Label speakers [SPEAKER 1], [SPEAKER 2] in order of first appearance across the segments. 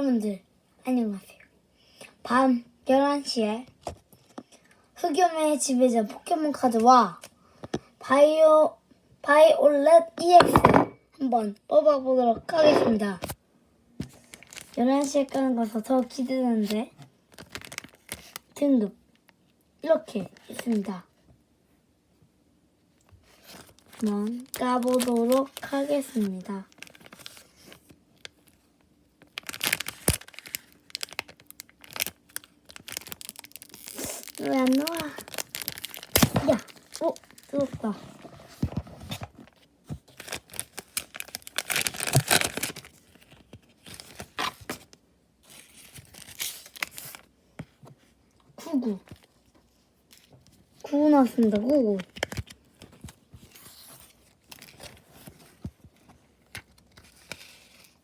[SPEAKER 1] 여러분들 안녕하세요. 밤 11시에 흑염의 지배자 포켓몬 카드와 바이오 바이올렛 EX 한번 뽑아보도록 하겠습니다. 11시에 까는 거서 더 기대되는데 등급 이렇게 있습니다. 한번 까보도록 하겠습니다. 왜 안 나와? 야, 어, 들었다. 구구. 구구 나왔습니다, 구구.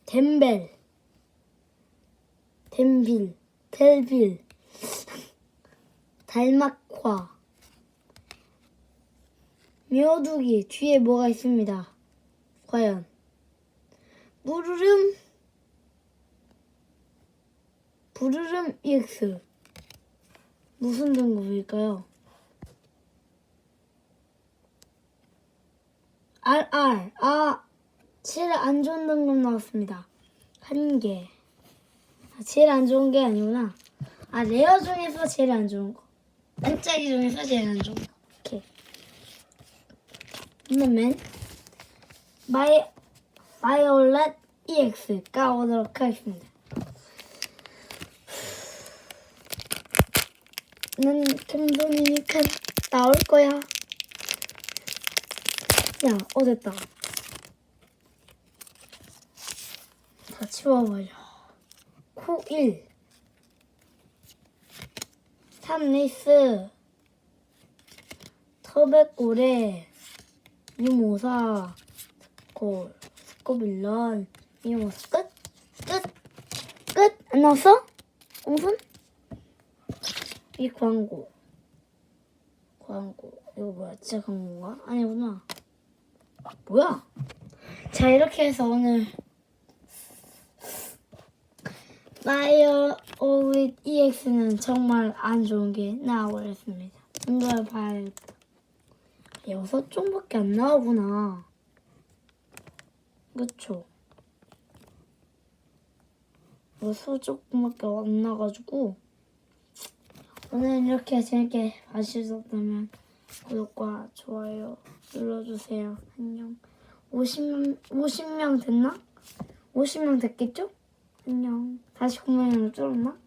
[SPEAKER 1] 덴벨. 덴빌. 델빌. 달막화 묘두기 뒤에 뭐가 있습니다. 과연 무르름 부르름 EX 무슨 등급일까요? RR 아 제일 안 좋은 등급 나왔습니다. 한 개. 아, 제일 안 좋은 게 아니구나. 아 레어 중에서 제일 안 좋은 거. 반짝이 안 좋은 거. 오케이. 그러면 마이 바이올렛 EX 까보도록 하겠습니다. 난 금손이니까 나올 거야. 야, 어 됐다. 다 치워버려. 코 1 탐리스 터백고래 유모사 스콜 스코빌런 유모사 끝? 끝? 끝? 안 나왔어? 공순? 이 광고 광고 이거 뭐야 진짜 광고인가? 아니구나 뭐야 자 이렇게 해서 오늘 마이어 오윗 EX는 정말 안 좋은 게 나와버렸습니다. 이걸 봐야겠다. 여섯 종밖에 안 나오구나. 그쵸? 여섯 종밖에 안 나가지고 오늘 이렇게 재밌게 봐주셨다면 구독과 좋아요 눌러주세요. 안녕. 50명, 50명 됐나? 50명 됐겠죠? 안녕. 49명으로 줄었나?